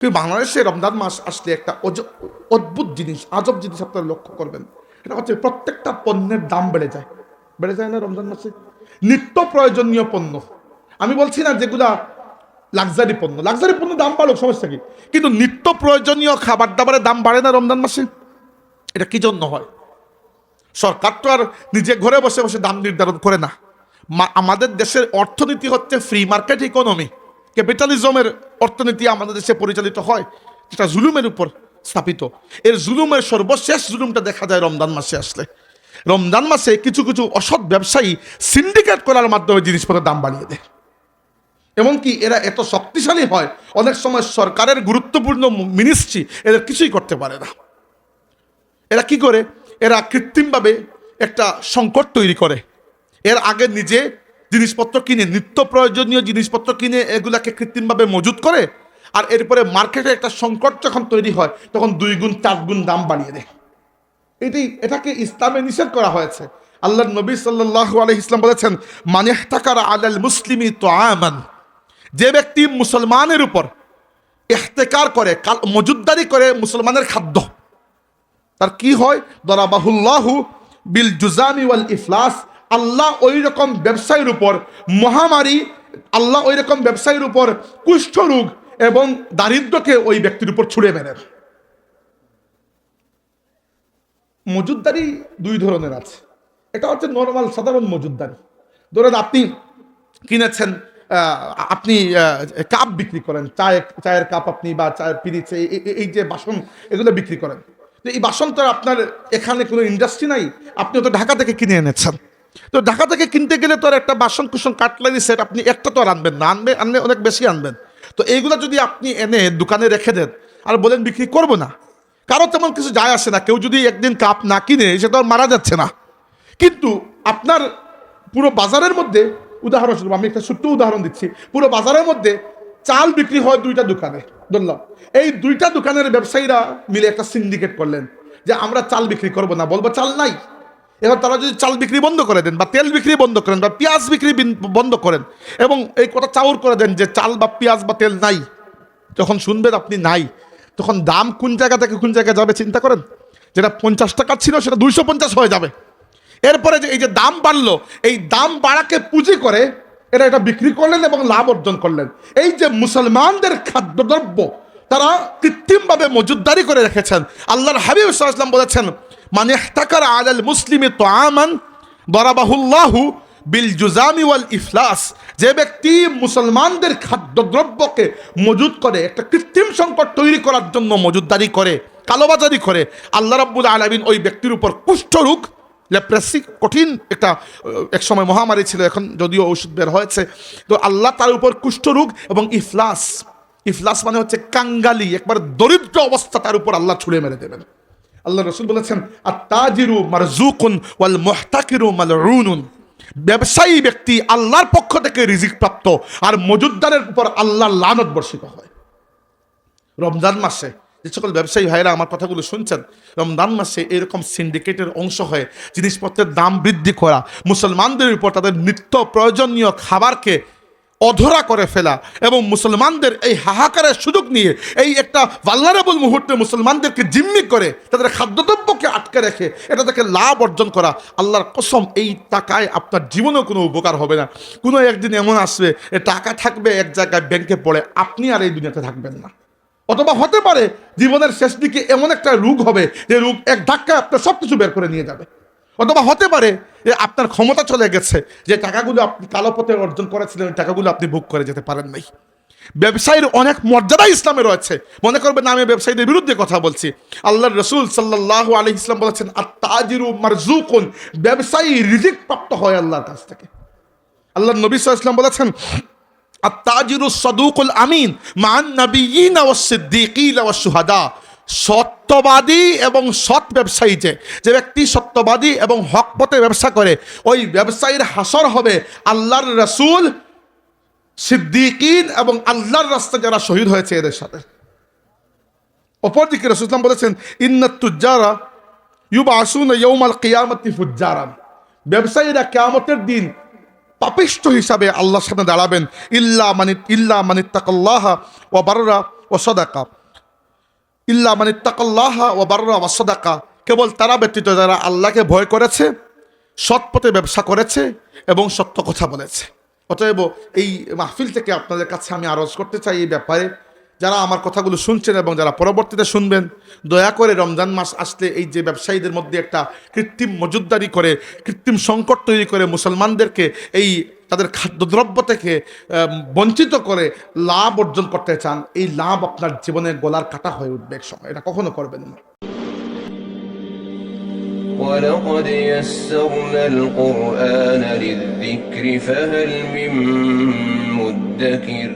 কিন্তু বাংলাদেশে রমজান মাস আসলে একটা অদ্ভুত জিনিস, আজব জিনিস আপনারা লক্ষ্য করবেন। এটা হচ্ছে প্রত্যেকটা পণ্যের দাম বেড়ে যায়। বেড়ে যায় না রমজান মাসে? নিত্য প্রয়োজনীয় পণ্য। আমি বলছি না যেগুলা লাক্সারি পণ্য। লাক্সারি পণ্য দাম বাড়ুক, সমস্যা কি? কিন্তু নিত্য প্রয়োজনীয় খাবার দাবারের দাম বাড়ে না রমজান মাসে? এটা কি জন্য হয়? সরকার তো আর নিজে ঘরে বসে বসে দাম নির্ধারণ করে না। আমাদের দেশের অর্থনীতি হচ্ছে ফ্রি মার্কেট ইকোনমি ক্যাপিটালিজমের অর্থনীতি আমাদের দেশে পরিচালিত হয়, যেটা জুলুমের উপর স্থাপিত। এর জুলুমের সর্বশেষ জুলুমটা দেখা যায় রমজান মাসে আসলে। রমজান মাসে কিছু কিছু অসৎ ব্যবসায়ী সিন্ডিকেট করার মাধ্যমে জিনিসপত্রের দাম বাড়িয়ে দেয়। এমনকি এরা এত শক্তিশালী হয়, অনেক সময় সরকারের গুরুত্বপূর্ণ মিনিস্ট্রি এদের কিছুই করতে পারে না। এরা কি করে? এরা কৃত্রিমভাবে একটা সংকট তৈরি করে। এর আগে নিজে জিনিসপত্র কিনে, নিত্য প্রয়োজনীয় জিনিসপত্র কিনে এগুলাকে কৃত্রিমভাবে মজুত করে, আর এরপরে মার্কেটে একটা সংকট যখন তৈরি হয়, তখন দুই গুণ, চার গুণ দাম বাড়িয়ে দেয়। এটি, এটাকে ইসলামে নিষেধ করা হয়েছে। আল্লাহ নবী সাল্লাহ আলহ ইসলাম বলেছেন মানে টাকার আলাল মুসলিমি তো আমান যে ব্যক্তি মুসলমানের উপর ইহতেকার করে মজুদদারি করে মুসলমানের খাদ্য, তার কি হয়? দরাবাহুল্লাহু বিল জুজামি ওয়াল ইফলাস আল্লাহ ওই রকম ব্যবসায়ীর উপর, মহামারী, আল্লাহ ওই রকম ব্যবসায়ীর উপর কুষ্ঠরোগ এবং দারিদ্রকে ওই ব্যক্তির উপর ছুড়ে মেরেন মজুদদারি দুই ধরনের আছে। এটা হচ্ছে নর্মাল সাধারণ মজুদদারি। ধরেন আপনি কিনেছেন আপনি কাপ বিক্রি করেন চায়ের চায়ের কাপ আপনি বা চায়ের পিরিচ, এই যে বাসন, এগুলো বিক্রি করেন। তো এই বাসন তো আপনার এখানে কোনো ইন্ডাস্ট্রি নাই, আপনি তো ঢাকা থেকে কিনে এনেছেন। তো ঢাকা থেকে কিনতে গেলে তো আর একটা বাসন কুসন কাটলারি সেট আপনি একটা তো আর আনবেন না, আনবে আনলে অনেক বেশি আনবেন। তো এইগুলো যদি আপনি এনে দোকানে রেখে দেন, আর বলেন বিক্রি করব না, কারও তেমন কিছু যায় আসে না, কেউ যদি একদিন কাপ না কিনে, সে তো আর মারা যাচ্ছে না। কিন্তু আপনার পুরো বাজারের মধ্যে উদাহরণ উদাহরণস্বরূপ আমি একটা ছোট্ট উদাহরণ দিচ্ছি, পুরো বাজারের মধ্যে চাল বিক্রি হয় দুইটা দোকানে, ধরলাম। এই দুইটা দোকানের ব্যবসায়ীরা মিলে একটা সিন্ডিকেট করলেন, যে আমরা চাল বিক্রি করব না, বলব চাল নাই। এবার তারা যদি চাল বিক্রি বন্ধ করে দেন বা তেল বিক্রি বন্ধ করেন বা পেঁয়াজ বিক্রি বন্ধ করেন এবং এই কথা চাউর করে দেন যে চাল বা পেঁয়াজ বা তেল নাই, যখন শুনবেন আপনি নাই, তখন দাম কোন জায়গা থেকে কোন জায়গায় যাবে চিন্তা করেন? যেটা পঞ্চাশ টাকা ছিল সেটা দুইশো পঞ্চাশ হয়ে যাবে। এরপরে যে এই যে দাম বাড়লো, এই দাম বাড়াকে পুঁজি করে এরা এটা বিক্রি করলেন এবং লাভ অর্জন করলেন। এই যে মুসলমানদের খাদ্যদ্রব্য তারা কৃত্রিমভাবে মজুদদারি করে রেখেছেন। আল্লাহর হাবিব সাল্লাম বলেছেন মানে টাকার আলাল মুসলিমে তো আমান দরাবাহুল্লাহু বিল জুজামি ওয়াল ইফলাস। যে ব্যক্তি মুসলমানদের খাদ্যদ্রব্যকে মজুদ করে, একটা কৃত্রিম সংকট তৈরি করার জন্য মজুদদারি করে, কালোবাজারি করে, আল্লাহ রাব্বুল আলামিন ওই ব্যক্তির উপর কুষ্ঠরোগ লেপ্রেসি কঠিন একটা এক সময় মহামারী ছিল, এখন যদিও ওষুধ বের হয়েছে, তো আল্লাহ তার উপর কুষ্ঠরোগ এবং ইফলাস। ইফলাস মানে হচ্ছে কাঙ্গালি, একবার দরিদ্র অবস্থা তার উপর আল্লাহ ছুড়ে মেরে দেবেন। আল্লাহ রসুল বলেছেন আর তাজিরু মারজুকুন ওয়াল মুহতাকিরু মালউনুন। ব্যবসায়ী ব্যক্তি আল্লাহর পক্ষ থেকে রিজিক প্রাপ্ত আর মজুদ্দারের উপর আল্লাহর লানত বর্ষিত হয়। রমজান মাসে যে সকল ব্যবসায়ী ভাইরা আমার কথাগুলো শুনছেন, রমজান মাসে এরকম সিন্ডিকেটের অংশ হয়ে জিনিসপত্রের দাম বৃদ্ধি করা, মুসলমানদের উপর তাদের নিত্য প্রয়োজনীয় খাবারকে অধরা করে ফেলা এবং মুসলমানদের এই হাহাকারের সুযোগ নিয়ে এই একটা ভাল্লারেবল মুহূর্তে মুসলমানদেরকে জিম্মি করে তাদের খাদ্যদ্রব্যকে আটকে রেখে এটা থেকে লাভ অর্জন করা আল্লাহর কসম, এই টাকায় আপনার জীবনেও কোনো উপকার হবে না। কোনো একদিন এমন আসবে টাকা থাকবে, এক জায়গায় ব্যাংকে পড়ে, আপনি আর এই দুনিয়াতে থাকবেন না। অথবা হতে পারে, জীবনের শেষ দিকে এমন একটা রোগ হবে, যে রোগ এক ধাক্কায় আপনার সব কিছু বের করে নিয়ে যাবে। অথবা হতে পারে যে আপনার ক্ষমতা চলে গেছে, যে টাকাগুলো আপনি কালো পথে অর্জন করেছিলেন, ওই টাকাগুলো আপনি বুক করে যেতে পারেন নাই। ব্যবসায়ীর অনেক মর্যাদা ইসলামে রয়েছে। মনে করবেন আমি ব্যবসায়ীদের বিরুদ্ধে কথা বলছি। আল্লাহ রসুল সাল্লাহ আলহ ইসলাম বলেছেন আর মারজুকুন ব্যবসায়ী রিজিক প্রাপ্ত হয় আল্লাহর কাছ থেকে। আল্লাহ নবী ওয়াসাল্লাম বলেছেন আত্তাজিরু সদুকুল আমিন মান নবিয়িন ওয়া সিদ্দিকিন ওয়া শুহাদা। সত্যবাদী এবং সৎ ব্যবসায়ী যে যে ব্যক্তি সত্যবাদী এবং হক পথে ব্যবসা করে, ওই ব্যবসায়ীর হাসর হবে আল্লাহর রসুল সিদ্দিকিন এবং আল্লাহর রাস্তায় যারা শহীদ হয়েছে এদের সাথে। অপরদিকে রসুলাম বলেছেন ইন্নাত তুজ্জারা ইউবা আসুন ইয়ৌমাল কিয়ামতি ফুজ্জারান। ব্যবসায়ীরা কেয়ামতের দিন পাপিষ্ট হিসাবে আল্লাহর সামনে দাঁড়াবেন। ইল্লা মানিত, ইল্লা মানিত্তাকাল্লাহ ও বাররা ও সদাকা। ইল্লা মানে তাকাল্লাহ ও বার্রা ও সদাকা। কেবল তারা ব্যতীত যারা আল্লাহকে ভয় করেছে, সৎ পথে ব্যবসা করেছে এবং সত্য কথা বলেছে। অতএব এই মাহফিল থেকে আপনাদের কাছে আমি আরজ করতে চাই এই ব্যাপারে। যারা আমার কথাগুলো শুনছেন এবং যারা পরবর্তীতে শুনবেন, দয়া করে রমজান মাস আসলে এই যে ব্যবসায়ীদের মধ্যে একটা কৃত্রিম মজুদদারি করে, কৃত্রিম সংকট তৈরি করে মুসলমানদেরকে এই তাদের খাদ্যদ্রব্য থেকে আম, বঞ্চিত করে লাভ অর্জন করতে চান এই লাভ আপনার জীবনের গলার কাটা হয়ে উঠবে এক সময় এটা কখনো করবেন না ولقد يسرنا القرآن للذكر فهل من مدكر